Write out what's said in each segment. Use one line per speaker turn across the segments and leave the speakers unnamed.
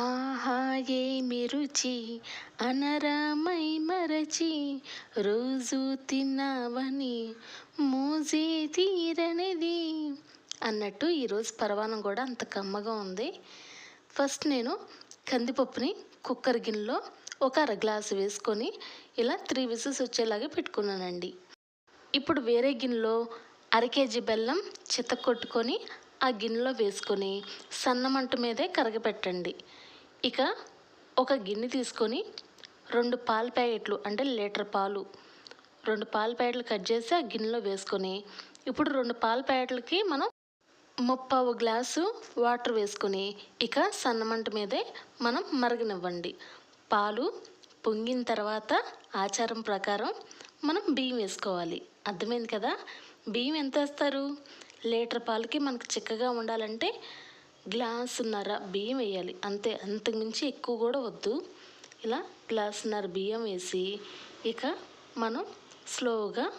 ఆహా ఏమి రుచి అనరామై మరచి రోజు తిన్నావని మోజే తీరనిది అన్నట్టు ఈరోజు పరవానం కూడా అంత కమ్మగా ఉంది. ఫస్ట్ నేను కందిపప్పుని కుక్కర్ గిన్నెలో ఒక అర గ్లాసు వేసుకొని ఇలా త్రీ విసిల్స్ వచ్చేలాగా పెట్టుకున్నానండి. ఇప్పుడు వేరే గిన్నెలో అర కేజీ బెల్లం చిత్త కొట్టుకొని ఆ గిన్నెలో వేసుకొని సన్నమంట మీదే కరగపెట్టండి. ఇక ఒక గిన్నె తీసుకొని రెండు పాల ప్యాకెట్లు అంటే లీటర్ పాలు రెండు పాల ప్యాకెట్లు కట్ చేసి ఆ గిన్నెలో వేసుకొని ఇప్పుడు రెండు పాల ప్యాకెట్లకి మనం ముప్పావు గ్లాసు వాటర్ వేసుకొని ఇక సన్నమంట మీదే మనం మరగనివ్వండి. పాలు పొంగిన తర్వాత ఆచారం ప్రకారం మనం బియ్యం వేసుకోవాలి. అర్థమైంది కదా? బియ్యం ఎంత వేస్తారు? లీటర్ పాలకి మనకు చిక్కగా ఉండాలంటే గ్లాసున్నర బియ్యం వేయాలి. అంతే అంతకుమించి ఎక్కువ కూడా వద్దు. ఇలా గ్లాసున్నర బియ్యం వేసి ఇక మనం స్లోగా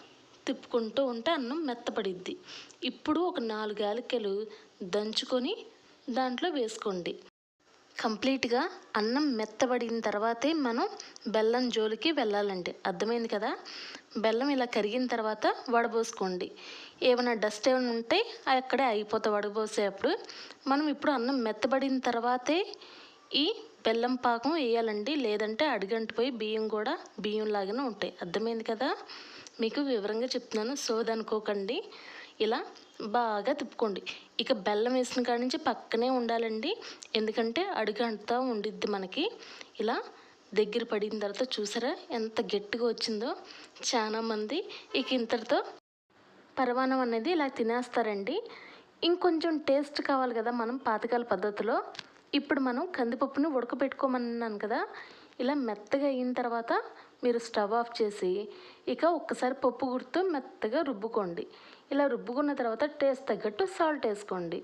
తిప్పుకుంటూ ఉంటే అన్నం మెత్తపడిద్ది. ఇప్పుడు ఒక నాలుగు యాలకలు దంచుకొని దాంట్లో వేసుకోండి. కంప్లీట్గా అన్నం మెత్తబడిన తర్వాతే మనం బెల్లం జోలికి వెళ్ళాలండి. అర్థమైంది కదా? బెల్లం ఇలా కరిగిన తర్వాత వడబోసుకోండి. ఏమైనా డస్ట్ ఏమైనా ఉంటే అక్కడే అయిపోతే వడబోసేటప్పుడు మనం ఇప్పుడు అన్నం మెత్తబడిన తర్వాతే ఈ బెల్లం పాకం వేయాలండి. లేదంటే అడిగంటిపోయి బియ్యం కూడా బియ్యం లాగానే ఉంటాయి. అర్థమైంది కదా? మీకు వివరంగా చెప్తున్నాను. సోదనుకోకండి ఇలా బాగా తిప్పుకోండి. ఇక బెల్లం వేసిన కాడి నుంచి పక్కనే ఉండాలండి. ఎందుకంటే అడుగంతా ఉండిద్ది మనకి. ఇలా దగ్గర పడిన తర్వాత చూసారా? ఎంత గట్టిగా వచ్చిందో. చాలామంది ఇక ఇంతటితో పరమాణం అనేది ఇలా తినేస్తారండి. ఇంకొంచెం టేస్ట్ కావాలి కదా మనం పాతకాల పద్ధతిలో. ఇప్పుడు మనం కందిపప్పుని ఉడకబెట్టుకోమన్నాను కదా. ఇలా మెత్తగా అయిన తర్వాత మీరు స్టవ్ ఆఫ్ చేసి ఇక ఒక్కసారి పప్పు గుర్తు మెత్తగా రుబ్బుకోండి. ఇలా రుబ్బుకున్న తర్వాత టేస్ట్ తగ్గట్టు సాల్ట్ వేసుకోండి.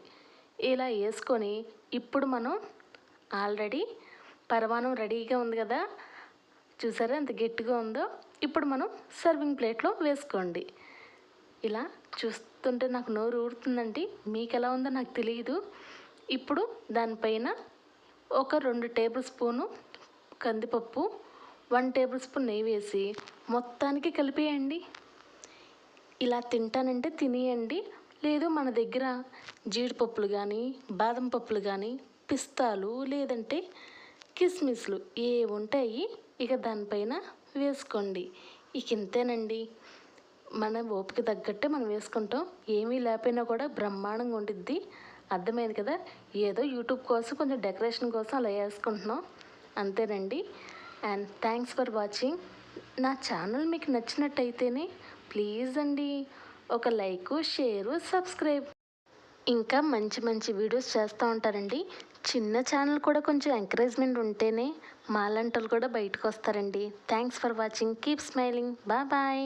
ఇలా వేసుకొని ఇప్పుడు మనం ఆల్రెడీ పరమాణం రెడీగా ఉంది కదా? చూసారా ఎంత గట్టిగా ఉందో? ఇప్పుడు మనం సర్వింగ్ ప్లేట్లో వేసుకోండి. ఇలా చూస్తుంటే నాకు నోరు ఊరుతుందండి. మీకు ఎలా ఉందో నాకు తెలియదు ఇప్పుడు దానిపైన ఒక రెండు టేబుల్ స్పూను కందిపప్పు వన్ టేబుల్ స్పూన్ నెయ్యి వేసి మొత్తానికి కలిపేయండి. ఇలా తింటానంటే తినేయండి. లేదు మన దగ్గర జీడిపప్పులు కానీ బాదం పప్పులు కానీ పిస్తాలు లేదంటే కిస్మిస్లు ఏ ఉంటాయి ఇక దానిపైన వేసుకోండి. ఇక ఇంతేనండి. మన ఓపిక తగ్గట్టే మనం వేసుకుంటాం. ఏమీ లేకపోయినా కూడా బ్రహ్మాండంగా ఉండిద్ది. అర్థమైంది కదా? ఏదో యూట్యూబ్ కోసం కొంచెం డెకరేషన్ కోసం అలా వేసుకుంటున్నాం. అంతేనండి. And thanks for watching. నా ఛానల్ మీకు నచ్చినట్టయితేనే ప్లీజ్ అండి ఒక లైక్ షేరు సబ్స్క్రైబ్. ఇంకా మంచి మంచి వీడియోస్ చేస్తూ ఉంటారండి. చిన్న ఛానల్ కూడా కొంచెం ఎంకరేజ్మెంట్ ఉంటేనే మాలంటలు కూడా బయటకు వస్తారండి thanks for watching keep smiling bye bye